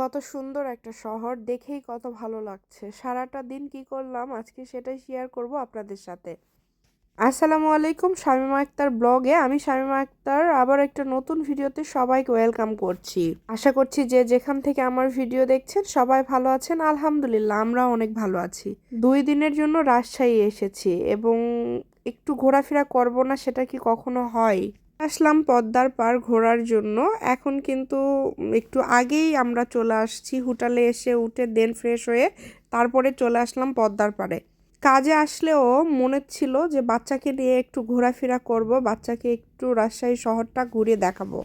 কত সুন্দর একটা শহর, দেখেই কত ভালো লাগছে। সারাটা দিন কি করলাম, আজকে সেটাই শেয়ার করব আপনাদের সাথে। আসসালামু আলাইকুম, শামিমা আক্তার ব্লগে। আমি শামিমা আক্তার, আবার একটা নতুন ভিডিওতে সবাইকে ওয়েলকাম করছি। আশা করছি যে যেখান থেকে আমার ভিডিও দেখছেন, সবাই ভালো আছেন। আলহামদুলিল্লাহ আমরা অনেক ভালো আছি। দুই দিনের জন্য রাজশাহী এসেছি এবং একটু ঘোরাফেরা করব না, সেটা কি কখনো হয়? আসলাম পদ্মার পার ঘোরার জন্য। এখন কিন্তু একটু আগেই আমরা চলে আসছি। হোটেলে এসে উঠে দেন ফ্রেশ হয়ে তারপরে চলে আসলাম পদ্মার পারে কাজে আসলেও মনে ছিল যে বাচ্চাকে নিয়ে একটু ঘোরাফেরা করব, বাচ্চাকে একটু রাজশাহী শহরটা ঘুরে দেখাবো।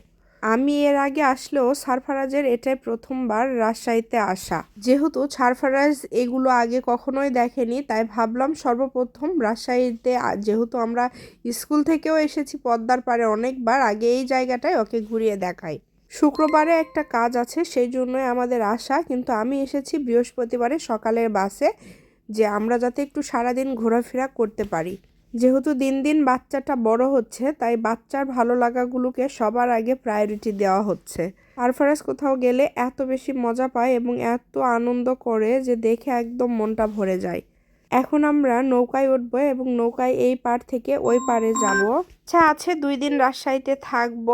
আমি এর আগে আসলেও সারফারাজের এটাই প্রথমবার রাজশাহীতে আসা। যেহেতু সারফারাজ এগুলো আগে কখনোই দেখেনি, তাই ভাবলাম সর্বপ্রথম রাজশাহীতে যেহেতু আমরা স্কুল থেকেও এসেছি পদ্মার পাড়ে অনেকবার, আগে এই জায়গাটায় ওকে ঘুরিয়ে দেখাই। শুক্রবারে একটা কাজ আছে, সেই জন্যই আমাদের আসা, কিন্তু আমি এসেছি বৃহস্পতিবারে সকালের বাসে, যে আমরা যাতে একটু সারাদিন ঘোরাফেরা করতে পারি। যেহেতু দিন দিন বাচ্চাটা বড় হচ্ছে, তাই বাচ্চার ভালো লাগাগুলোকে সবার আগে প্রায়োরিটি দেওয়া হচ্ছে। সারফারাজ কোথাও গেলে এত বেশি মজা পায় এবং এত আনন্দ করে যে দেখে একদম মনটা ভরে যায়। এখন আমরা নৌকায় উঠবো এবং নৌকায় এই পার থেকে ওই পারে যাব। আচ্ছা আছে দুই দিন রাজশাহীতে থাকব।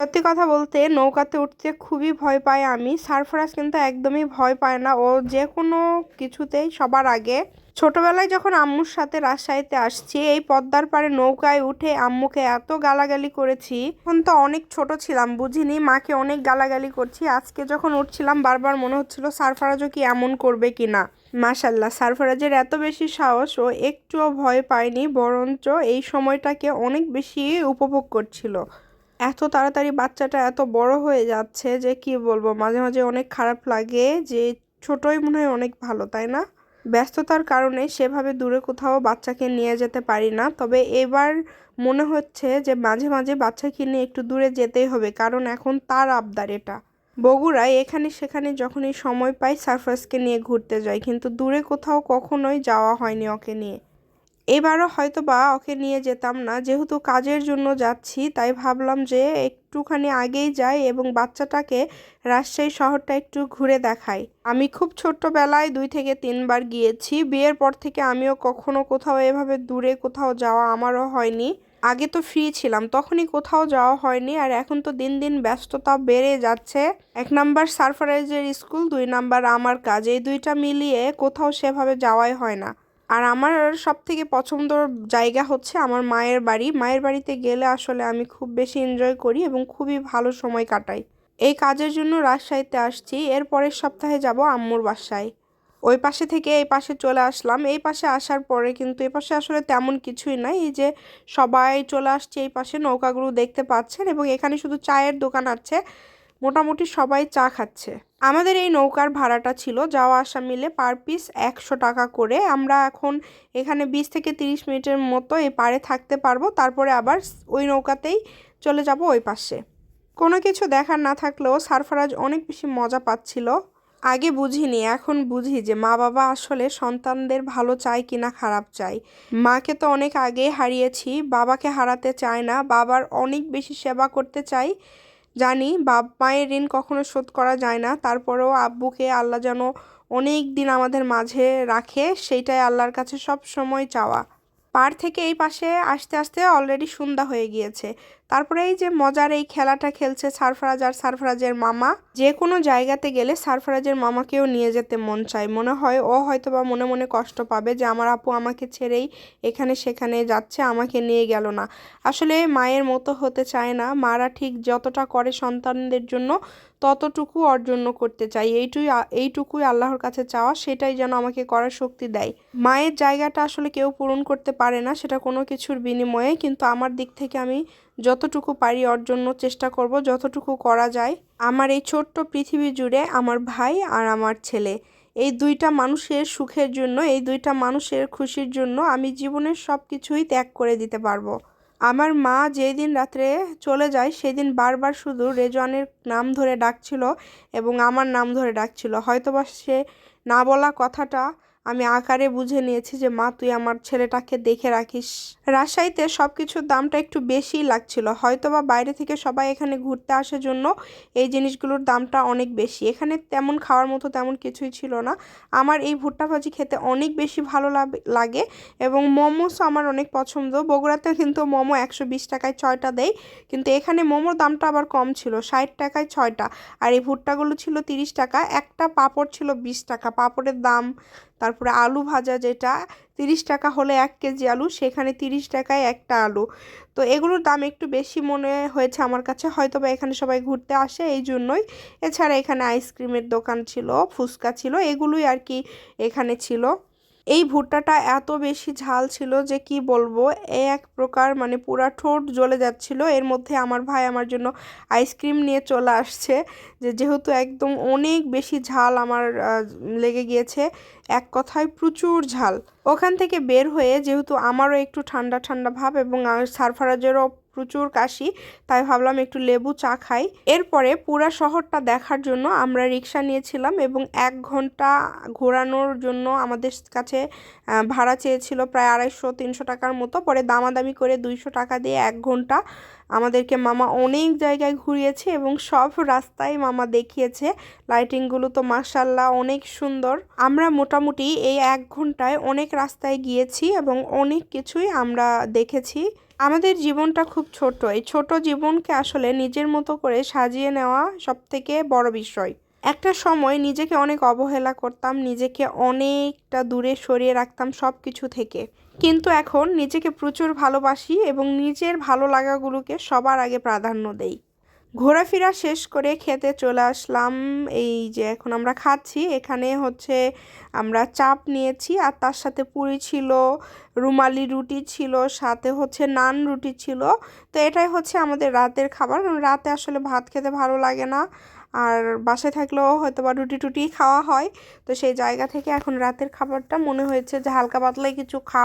সত্যি কথা বলতে নৌকাতে উঠতে খুবই ভয় পাই আমি। সারফারাজ কিন্তু একদমই ভয় পায় না। ও যে কোনো কিছুতেই সবার আগে ছোটবেলায় যখন আম্মুর সাথে রাজশাহীতে আসছি, এই পদ্মার পাড়ে নৌকায় উঠে আম্মুকে এত গালাগালি করেছি। তখন তো অনেক ছোট ছিলাম, বুঝিনি। মাকে অনেক গালাগালি করছি। আজকে যখন উঠছিলাম, বারবার মনে হচ্ছিল, সারফারাজও কি এমন করবে কি না? মাশাল্লাহ, সারফারাজের এত বেশি সাহস ও একটুও ভয় পায়নি বরঞ্চ এই সময়টাকে অনেক বেশি উপভোগ করছিল। এত তাড়াতাড়ি বাচ্চাটা এত বড় হয়ে যাচ্ছে যে কি বলব, মাঝে মাঝে অনেক খারাপ লাগে যে ছোটই মনে হয় অনেক ভালো, তাই না? ব্যস্ততার কারণে সেভাবে দূরে কোথাও বাচ্চাকে নিয়ে যেতে পারি না। তবে এবার মনে হচ্ছে যে মাঝে মাঝে বাচ্চাকে নিয়ে একটু দূরে যেতেই হবে, কারণ এখন তার আবদার এটা। বগুড়ায় এখানে সেখানে যখনই সময় পাই সারফাসকে নিয়ে ঘুরতে যাই, কিন্তু দূরে কোথাও কখনোই যাওয়া হয়নি ওকে নিয়ে। এবারও হয়তো বা ওকে নিয়ে যেতাম না। যেহেতু কাজের জন্য যাচ্ছি, তাই ভাবলাম যে একটুখানি আগেই যাই এবং বাচ্চাটাকে রাজশাহী শহরটা একটু ঘুরে দেখাই। আমি খুব ছোট্টবেলায় দুই থেকে তিনবার গিয়েছি। বিয়ের পর থেকে আমিও কখনো কোথাও এভাবে দূরে কোথাও যাওয়া আমারও হয়নি। আগে তো ফ্রি ছিলাম, তখনই কোথাও যাওয়া হয়নি আর এখন তো দিন দিন ব্যস্ততা বেড়ে যাচ্ছে। এক নাম্বার সারফারাইজের স্কুল, দুই নাম্বার আমার কাজ, এই দুইটা মিলিয়ে কোথাও সেভাবে যাওয়াই হয় না। আর আমার সব থেকে পছন্দর জায়গা হচ্ছে আমার মায়ের বাড়ি। মায়ের বাড়িতে গেলে আসলে আমি খুব বেশি এনজয় করি এবং খুবই ভালো সময় কাটাই। এই কাজের জন্য রাজশাহীতে আসছি। এর পরের সপ্তাহে যাব আম্মুর বাসায়। ওই পাশে থেকে এই পাশে চলে আসলাম। এই পাশে আসার পরে কিন্তু এই পাশে আসলে তেমন কিছুই নাই। এই যে সবাই চলে আসছে এই পাশে, নৌকাগুলো দেখতে পাচ্ছেন এবং এখানে শুধু চায়ের দোকান আছে। মোটামুটি সবাই চা খাচ্ছে। আমাদের এই নৌকার ভাড়াটা ছিল, যাওয়া আসা মিলে পার পিস একশো টাকা করে। আমরা এখন এখানে বিশ থেকে তিরিশ মিনিটের মতো এই পাড়ে থাকতে পারব, তারপরে আবার ওই নৌকাতেই চলে যাব ওই পাশে। কোনো কিছু দেখার না থাকলেও সারফারাজ অনেক বেশি মজা পাচ্ছিল। আগে বুঝিনি, এখন বুঝি যে মা বাবা আসলে সন্তানদের ভালো চায় কিনা খারাপ চায়। মাকে তো অনেক আগেই হারিয়েছি, বাবাকে হারাতে চায় না, বাবার অনেক বেশি সেবা করতে চাই। জানি, বাপ মায়ের ঋণ কখনো শোধ করা যায় না। তারপরেও আব্বুকে আল্লাহ যেন অনেক দিন আমাদের মাঝে রাখে, সেইটাই আল্লাহর কাছে সব সময় চাওয়া। পার থেকে এই পাশে আসতে আসতে অলরেডি সন্ধ্যা হয়ে গিয়েছে। তারপরে এই যে মজার এই খেলাটা খেলছে সারফরাজ আর সারফরাজের মামা, যে কোনো জায়গাতে গেলে সারফরাজের মামাকেও নিয়ে যেতে মন চায়। মনে হয় ও হয়তো বা মনে মনে কষ্ট পাবে যে আমার আপু আমাকে ছেড়েই এখানে সেখানে যাচ্ছে, আমাকে নিয়ে গেল না। আসলে মায়ের মতো হতে চায় না। মারা ঠিক যতটা করে সন্তানদের জন্য ততটুকু অর্জন করতে চাই এইটুই এইটুকুই আল্লাহর কাছে চাওয়া, সেটাই যেন আমাকে করার শক্তি দেয়। মায়ের জায়গাটা আসলে কেউ পূরণ করতে পারে না, সেটা কোনো কিছুর বিনিময়ে। কিন্তু আমার দিক থেকে আমি যতটুকু পারি অর্জন চেষ্টা করব, যতটুকু করা যায়। আমার এই ছোট্ট পৃথিবী জুড়ে আমার ভাই আর আমার ছেলে। এই দুইটা মানুষের সুখের জন্য, এই দুইটা মানুষের খুশির জন্য আমি জীবনের সব কিছুই ত্যাগ করে দিতে পারব। আমার মা যেই দিন রাত্রে চলে যায়, সেদিন বারবার শুধু রেজওয়ানের নাম ধরে ডাকছিল এবং আমার নাম ধরে ডাকছিল। হয়তোবা সে না বলা কথাটা আমি আকারে বুঝে নিয়েছি যে, মা, তুই আমার ছেলেটাকে দেখে রাখিস। রাজশাহীতে সব কিছুর দামটা একটু বেশিই লাগছিল। হয়তো বা বাইরে থেকে সবাই এখানে ঘুরতে আসার জন্য এই জিনিসগুলোর দামটা অনেক বেশি। এখানে তেমন খাওয়ার মতো তেমন কিছুই ছিল না। আমার এই ভুট্টা ভাজি খেতে অনেক বেশি ভালো লাগ- এবং মোমোসও আমার অনেক পছন্দ। বগুড়াতে কিন্তু মোমো একশো বিশ টাকায় ছয়টা দেয়, কিন্তু এখানে মোমোর দামটা আবার কম ছিল, ষাট টাকায় ছয়টা। আর এই ভুট্টাগুলো ছিল তিরিশ টাকা, একটা পাঁপড় ছিল বিশ টাকা। পাঁপড়ের দাম তারপরে আলু ভাজা যেটা, তিরিশ টাকা হলে এক কেজি আলু, সেখানে তিরিশ টাকায় একটা আলু। তো এগুলোর দাম একটু বেশি মনে হয়েছে আমার কাছে হয়তো বা এখানে সবাই ঘুরতে আসে এই জন্যই। এছাড়া এখানে আইসক্রিমের দোকান ছিল, ফুচকা ছিল, এগুলোই আর কি এখানে ছিল। এই ভুট্টাটা এত বেশি ঝাল ছিল যে কি বলব এক প্রকার মানে পুরা ঠোঁট জ্বলে যাচ্ছিল। এর মধ্যে আমার ভাই আমার জন্য আইসক্রিম নিয়ে চলে আসছে যে যেহেতু একদম অনেক বেশি ঝাল আমার লেগে গিয়েছে, এক কথায় প্রচুর ঝাল। ওখান থেকে বের হয়ে যেহেতু আমারও একটু ঠান্ডা ঠান্ডা ভাব এবং সারফারাজেরও প্রচুর কাশি, তাই ভাবলাম একটু লেবু চা খাই। এরপরে পুরা শহরটা দেখার জন্য আমরা রিক্সা নিয়েছিলাম এবং এক ঘণ্টা ঘোরানোর জন্য আমাদের কাছে ভাড়া চেয়েছিল প্রায় আড়াইশো, তিনশো টাকার মতো। পরে দামাদামি করে দুইশো টাকা দিয়ে এক ঘণ্টা আমাদেরকে মামা অনেক জায়গায় ঘুরিয়েছে এবং সব রাস্তায় মামা দেখিয়েছে। লাইটিংগুলো তো মাসাল্লাহ অনেক সুন্দর। আমরা মোটামুটি এই এক ঘন্টায় অনেক রাস্তায় গিয়েছি এবং অনেক কিছুই আমরা দেখেছি। আমাদের জীবনটা খুব ছোট। এই ছোট জীবনকে আসলে নিজের মতো করে সাজিয়ে নেওয়া সব থেকে বড় বিষয়। একটা সময় নিজেকে অনেক অবহেলা করতাম, নিজেকে অনেকটা দূরে সরিয়ে রাখতাম সব কিছু থেকে। কিন্তু এখন নিজেকে প্রচুর ভালোবাসি এবং নিজের ভালো লাগাগুলোকে সবার আগে প্রাধান্য দেই। ঘোরাফেরা শেষ করে খেতে চলে আসলাম। এই যে এখন আমরা খাচ্ছি, এখানে হচ্ছে আমরা চাপ নিয়েছি আর তার সাথে পুরি ছিল, রুমালি রুটি ছিল, সাথে হচ্ছে নান রুটি ছিল। তো এটাই হচ্ছে আমাদের রাতের খাবার। রাতে আসলে ভাত খেতে ভালো লাগে না আর বাসায় থাকলেও হয়তো বা রুটি টুটি খাওয়া হয়। তো সেই জায়গা থেকে এখন রাতের খাবারটা। মনে হয়েছে যে হালকা পাতলাই কিছু খা,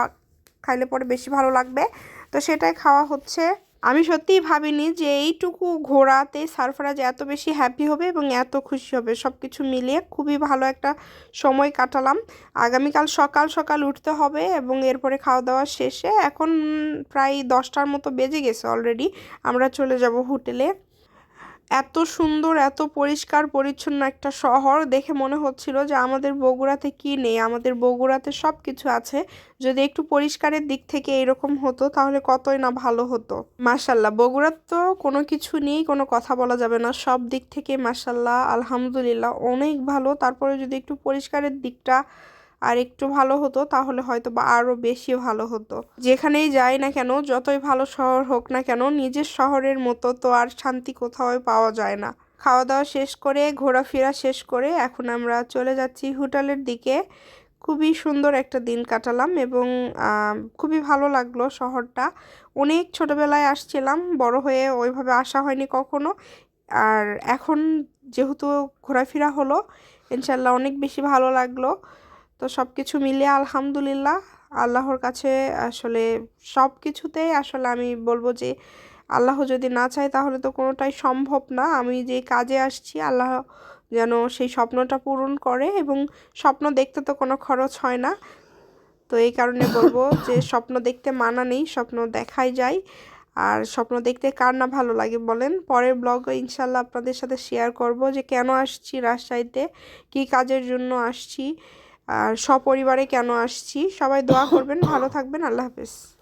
খাইলে পরে বেশি ভালো লাগবে। তো সেটাই খাওয়া হচ্ছে। আমি সত্যিই ভাবিনি যে এইটুকু ঘোরাতে সারফরাজ এত বেশি হ্যাপি হবে এবং এত খুশি হবে। সব কিছু মিলিয়ে খুবই ভালো একটা সময় কাটালাম। আগামীকাল সকাল সকাল উঠতে হবে এবং এরপরে খাওয়া দাওয়া শেষে এখন প্রায় দশটার মতো বেজে গেছে অলরেডি আমরা চলে যাব হোটেলে। এত সুন্দর, এত পরিষ্কার, পরিচ্ছন্ন একটা শহর দেখে মনে হচ্ছিল যে আমাদের বগুড়াতে কি নেই। আমাদের বগুড়াতে সব কিছু আছে। যদি একটু পরিষ্কারের দিক থেকে এরকম হতো তাহলে কতই না ভালো হতো। মাসাল্লাহ বগুড়ার তো কোনো কিছু নেই, কোনো কথা বলা যাবে না। সব দিক থেকে মাসাল্লাহ আলহামদুলিল্লাহ, অনেক ভালো। তারপরে যদি একটু পরিষ্কারের দিকটা আর একটু ভালো হতো, তাহলে হয়তো বা আরও বেশি ভালো হতো। যেখানেই যাই না কেন, যতই ভালো শহর হোক না কেন, নিজের শহরের মতো তো আর শান্তি কোথাও পাওয়া যায় না। খাওয়া দাওয়া শেষ করে, ঘোরাফেরা শেষ করে, এখন আমরা চলে যাচ্ছি হোটেলের দিকে। খুবই সুন্দর একটা দিন কাটালাম এবং খুবই ভালো লাগল শহরটা। অনেক ছোটবেলায় আসছিলাম, বড় হয়ে ওইভাবে আসা হয়নি কখনো। আর এখন যেহেতু ঘোরাফেরা হলো, ইনশাল্লাহ অনেক বেশি ভালো লাগল। তো সব কিছু মিলিয়ে আলহামদুলিল্লাহ, আল্লাহর কাছে আসলে সব কিছুতেই আসলে আমি বলব যে আল্লাহ যদি না চায় তাহলে তো কোনোটাই সম্ভব না। আমি যে কাজে আসছি, আল্লাহ যেন সেই স্বপ্নটা পূরণ করে এবং স্বপ্ন দেখতে তো কোনো খরচ হয় না। তো এই কারণে বলব যে স্বপ্ন দেখতে মানা নেই, স্বপ্ন দেখাই যায়। আর স্বপ্ন দেখতে কার না ভালো লাগে বলেন? পরের ব্লগে ইনশাল্লাহ আপনাদের সাথে শেয়ার করব যে কেন আসছি রাজশাহীতে, কী কাজের জন্য আসছি। আর সপরিবারে কেন আসছি? সবাই দোয়া করবেন ভালো থাকবেন আল্লাহ হাফেজ।